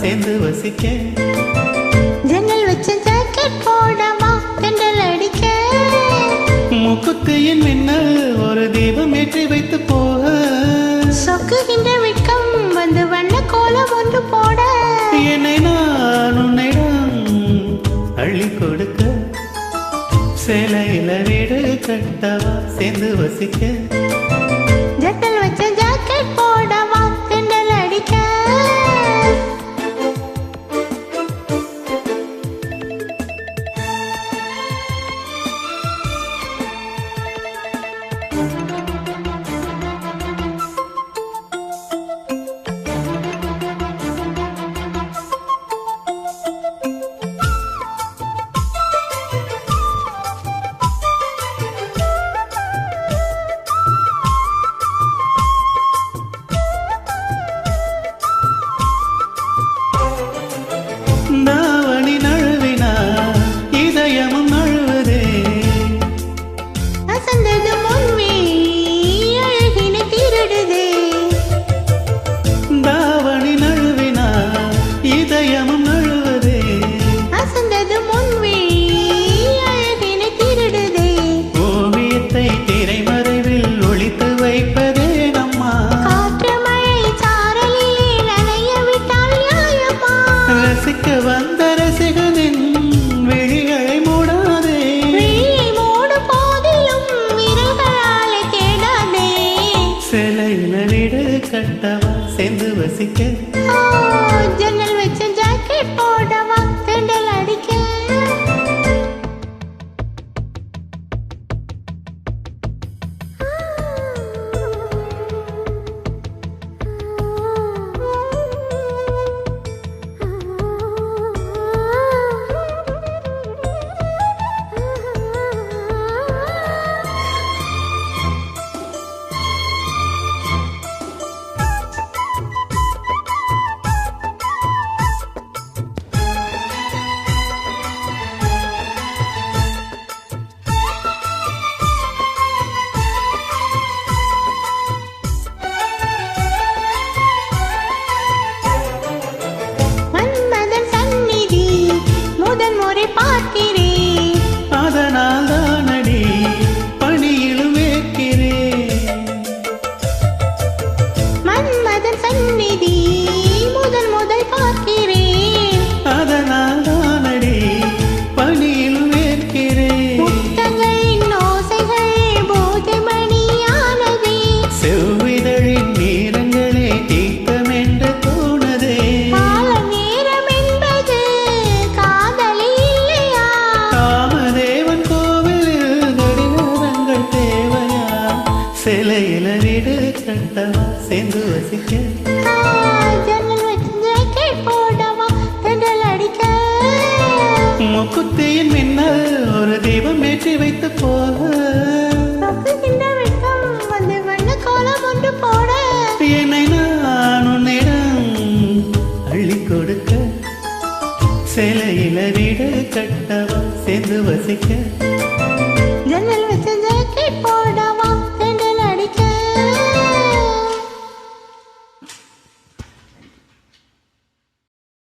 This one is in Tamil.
சேர்ந்து வசிக்க. ஜன்னல் வச்ச ஜாக்கெட் போடவா தென்றல் அடிக்க. முக்குத்தியின் மின்னல் ஒரு தீபம் ஏற்றி வைத்து போக. சொக்குகின்ற வெட்கம் வந்து வண்ண கோலம் ஒன்று போட. என்னை நான் உன்னிடம் அள்ளி கொடுக்க. சேலையில வீடு கட்டவா சேர்ந்து வசிக்க. ಕವಿತಾ ரசிக்க வந்த ரசிகனின் விழிகளை மூடாதே. சிலையில வீடு கட்டவா சேர்ந்து வசிக்க. கட்டவா சேர்ந்து வசிக்க. ஆ, முக்குத்தியின் மின்னல் ஒரு தீபம் ஏற்றி வைத்து போக. என்னை நான் உன்னிடம் அள்ளி கொடுக்க. சிலையில வீடு கட்டவா சேர்ந்து வசிக்க.